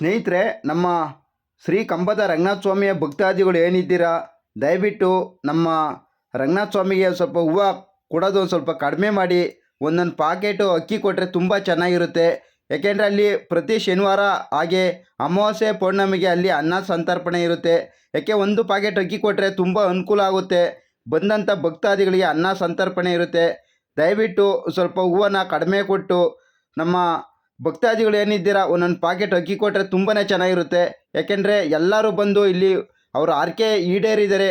ಸ್ನೇಹಿತರೆ, ನಮ್ಮ ಶ್ರೀ ಕಂಬದ ರಂಗನಾಥ ಸ್ವಾಮಿಯ ಭಕ್ತಾದಿಗಳು ಏನಿದ್ದೀರಾ? ದಯವಿಟ್ಟು ನಮ್ಮ ರಂಗನಾಥ ಸ್ವಾಮಿಗೆ ಸ್ವಲ್ಪ ಹೂವು ಕೊಡೋದು ಸ್ವಲ್ಪ ಕಡಿಮೆ ಮಾಡಿ, ಒಂದೊಂದು ಪಾಕೆಟು ಅಕ್ಕಿ ಕೊಟ್ಟರೆ ತುಂಬ ಚೆನ್ನಾಗಿರುತ್ತೆ. ಯಾಕೆಂದರೆ ಅಲ್ಲಿ ಪ್ರತಿ ಶನಿವಾರ ಹಾಗೆ ಅಮಾವಾಸ್ಯೆ ಪೌರ್ಣಮಿಗೆ ಅಲ್ಲಿ ಅನ್ನ ಸಂತರ್ಪಣೆ ಇರುತ್ತೆ. ಯಾಕೆ ಒಂದು ಪಾಕೆಟ್ ಅಕ್ಕಿ ಕೊಟ್ಟರೆ ತುಂಬ ಅನುಕೂಲ ಆಗುತ್ತೆ. ಬಂದಂಥ ಭಕ್ತಾದಿಗಳಿಗೆ ಅನ್ನ ಸಂತರ್ಪಣೆ ಇರುತ್ತೆ. ದಯವಿಟ್ಟು ಸ್ವಲ್ಪ ಹೂವನ್ನು ಕಡಿಮೆ ಕೊಟ್ಟು ನಮ್ಮ ಭಕ್ತಾದಿಗಳು ಏನಿದ್ದೀರಾ, ಒಂದೊಂದು ಪಾಕೆಟ್ ಅಕ್ಕಿ ಕೊಟ್ಟರೆ ತುಂಬಾ ಚೆನ್ನಾಗಿರುತ್ತೆ. ಯಾಕೆಂದರೆ ಎಲ್ಲರೂ ಬಂದು ಇಲ್ಲಿ ಅವರು ಆರ್ಕೆ ಈಡೇರಿದ್ದಾರೆ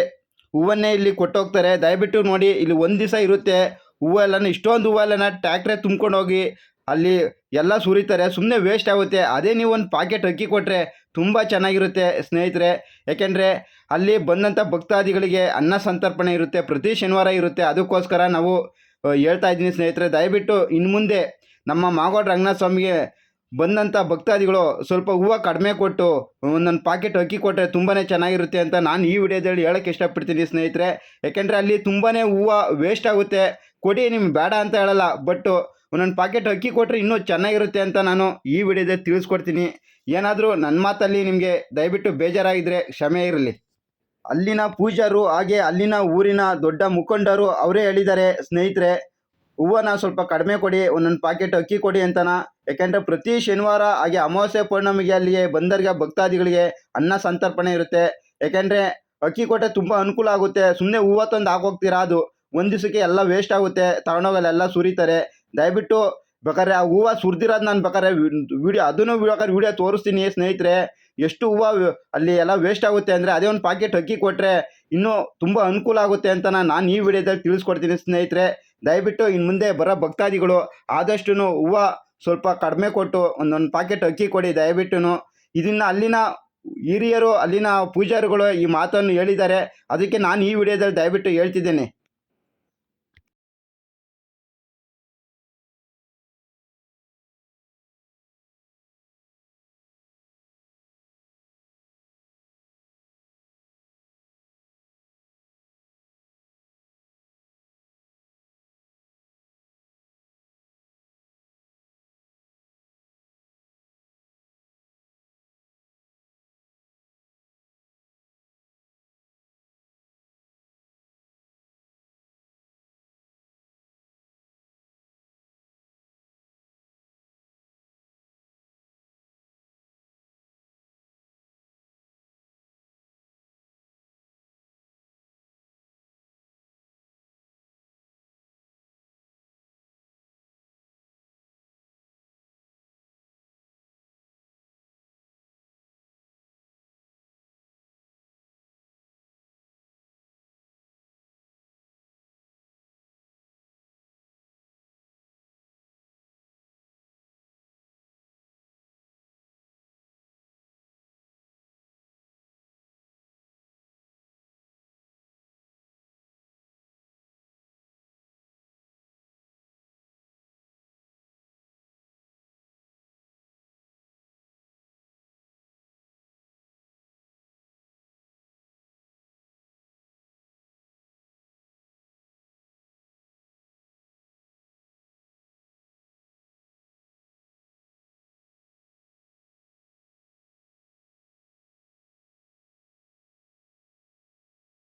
ಹೂವನ್ನೇ ಇಲ್ಲಿ ಕೊಟ್ಟೋಗ್ತಾರೆ. ದಯವಿಟ್ಟು ನೋಡಿ, ಇಲ್ಲಿ ಒಂದು ದಿವಸ ಇರುತ್ತೆ. ಹೂವೆಲ್ಲನೂ, ಇಷ್ಟೊಂದು ಹೂವೆಲ್ಲನ ಟ್ಯಾಕ್ಟ್ರೆ ತುಂಬ್ಕೊಂಡು ಹೋಗಿ ಅಲ್ಲಿ ಎಲ್ಲ ಸುರಿತಾರೆ. ಸುಮ್ಮನೆ ವೇಸ್ಟ್ ಆಗುತ್ತೆ. ಅದೇ ನೀವು ಒಂದು ಪಾಕೆಟ್ ಅಕ್ಕಿ ಕೊಟ್ಟರೆ ತುಂಬ ಚೆನ್ನಾಗಿರುತ್ತೆ ಸ್ನೇಹಿತರೆ. ಯಾಕೆಂದರೆ ಅಲ್ಲಿ ಬಂದಂಥ ಭಕ್ತಾದಿಗಳಿಗೆ ಅನ್ನ ಸಂತರ್ಪಣೆ ಇರುತ್ತೆ. ಪ್ರತಿ ಶನಿವಾರ ಇರುತ್ತೆ. ಅದಕ್ಕೋಸ್ಕರ ನಾವು ಹೇಳ್ತಾ ಇದ್ದೀನಿ ಸ್ನೇಹಿತರೆ. ದಯವಿಟ್ಟು ಇನ್ನು ಮುಂದೆ ನಮ್ಮ ಮಾಗೋಡ್ ರಂಗನಾಥ ಸ್ವಾಮಿಗೆ ಬಂದಂಥ ಭಕ್ತಾದಿಗಳು ಸ್ವಲ್ಪ ಹೂವು ಕಡಿಮೆ ಕೊಟ್ಟು, ಒಂದೊಂದು ಪಾಕೆಟ್ ಅಕ್ಕಿ ಕೊಟ್ಟರೆ ತುಂಬಾ ಚೆನ್ನಾಗಿರುತ್ತೆ ಅಂತ ನಾನು ಈ ವಿಡಿಯೋದಲ್ಲಿ ಹೇಳೋಕ್ಕೆ ಇಷ್ಟಪಡ್ತೀನಿ ಸ್ನೇಹಿತರೆ. ಯಾಕೆಂದರೆ ಅಲ್ಲಿ ತುಂಬಾ ಹೂವು ವೇಸ್ಟ್ ಆಗುತ್ತೆ. ಕೊಡಿ, ನಿಮ್ಗೆ ಬೇಡ ಅಂತ ಹೇಳಲ್ಲ ಬಟ್ ಒಂದೊಂದು ಪಾಕೆಟ್ ಅಕ್ಕಿ ಕೊಟ್ಟರೆ ಇನ್ನೂ ಚೆನ್ನಾಗಿರುತ್ತೆ ಅಂತ ನಾನು ಈ ವಿಡಿಯೋದಲ್ಲಿ ತಿಳಿಸ್ಕೊಡ್ತೀನಿ. ಏನಾದರೂ ನನ್ನ ಮಾತಲ್ಲಿ ನಿಮಗೆ ದಯವಿಟ್ಟು ಬೇಜಾರಾಗಿದ್ದರೆ ಕ್ಷಮೆ ಇರಲಿ. ಅಲ್ಲಿನ ಪೂಜಾರು ಹಾಗೆ ಅಲ್ಲಿನ ಊರಿನ ದೊಡ್ಡ ಮುಖಂಡರು ಅವರೇ ಹೇಳಿದ್ದಾರೆ ಸ್ನೇಹಿತರೆ. ಹೂವನ್ನ ಸ್ವಲ್ಪ ಕಡಿಮೆ ಕೊಡಿ, ಒಂದೊಂದು ಪಾಕೆಟ್ ಅಕ್ಕಿ ಕೊಡಿ ಅಂತನ. ಯಾಕೆಂದ್ರೆ ಪ್ರತಿ ಶನಿವಾರ ಹಾಗೆ ಅಮಾವಾಸ್ಯೆ ಪೌರ್ಣಮಿಗೆ ಅಲ್ಲಿಗೆ ಬಂದರಿಗೆ ಭಕ್ತಾದಿಗಳಿಗೆ ಅನ್ನ ಸಂತರ್ಪಣೆ ಇರುತ್ತೆ. ಯಾಕೆಂದರೆ ಅಕ್ಕಿ ಕೊಟ್ಟರೆ ತುಂಬ ಅನುಕೂಲ ಆಗುತ್ತೆ. ಸುಮ್ಮನೆ ಹೂವ ತಂದು ಹಾಕೋಗ್ತೀರಾ ಅದು. ಒಂದು ದಿವಸಕ್ಕೆ ಎಲ್ಲ ವೇಸ್ಟ್ ಆಗುತ್ತೆ. ತಗೊಂಡೋಗಲ್ಲ ಎಲ್ಲ ಸುರಿತಾರೆ. ದಯವಿಟ್ಟು ಬೇಕಾದ್ರೆ ಆ ಹೂವ ಸುರಿದಿರೋದು ನಾನು ಬೇಕಾದ್ರೆ ವಿಡಿಯೋ ಅದನ್ನು ಬೇಕಾದ್ರೆ ವಿಡಿಯೋ ತೋರಿಸ್ತೀನಿ ಸ್ನೇಹಿತರೆ. ಎಷ್ಟು ಹೂವು ಅಲ್ಲಿ ಎಲ್ಲ ವೇಸ್ಟ್ ಆಗುತ್ತೆ ಅಂದರೆ ಅದೇ ಒಂದು ಪಾಕೆಟ್ ಅಕ್ಕಿ ಕೊಟ್ಟರೆ ಇನ್ನೂ ತುಂಬ ಅನುಕೂಲ ಆಗುತ್ತೆ ಅಂತ ನಾನು ಈ ವಿಡಿಯೋದಲ್ಲಿ ತಿಳಿಸ್ಕೊಡ್ತೀನಿ ಸ್ನೇಹಿತರೆ. ದಯವಿಟ್ಟು ಇನ್ನು ಮುಂದೆ ಬರೋ ಭಕ್ತಾದಿಗಳು ಆದಷ್ಟು ಹೂವು ಸ್ವಲ್ಪ ಕಡಿಮೆ ಕೊಟ್ಟು ಒಂದೊಂದು ಪಾಕೆಟ್ ಅಕ್ಕಿ ಕೊಡಿ ದಯವಿಟ್ಟು ಇದನ್ನು ಅಲ್ಲಿನ ಹಿರಿಯರು, ಅಲ್ಲಿನ ಪೂಜಾರಿಗಳು ಈ ಮಾತನ್ನು ಹೇಳಿದ್ದಾರೆ. ಅದಕ್ಕೆ ನಾನು ಈ ವಿಡಿಯೋದಲ್ಲಿ ದಯವಿಟ್ಟು ಹೇಳ್ತಿದ್ದೇನೆ.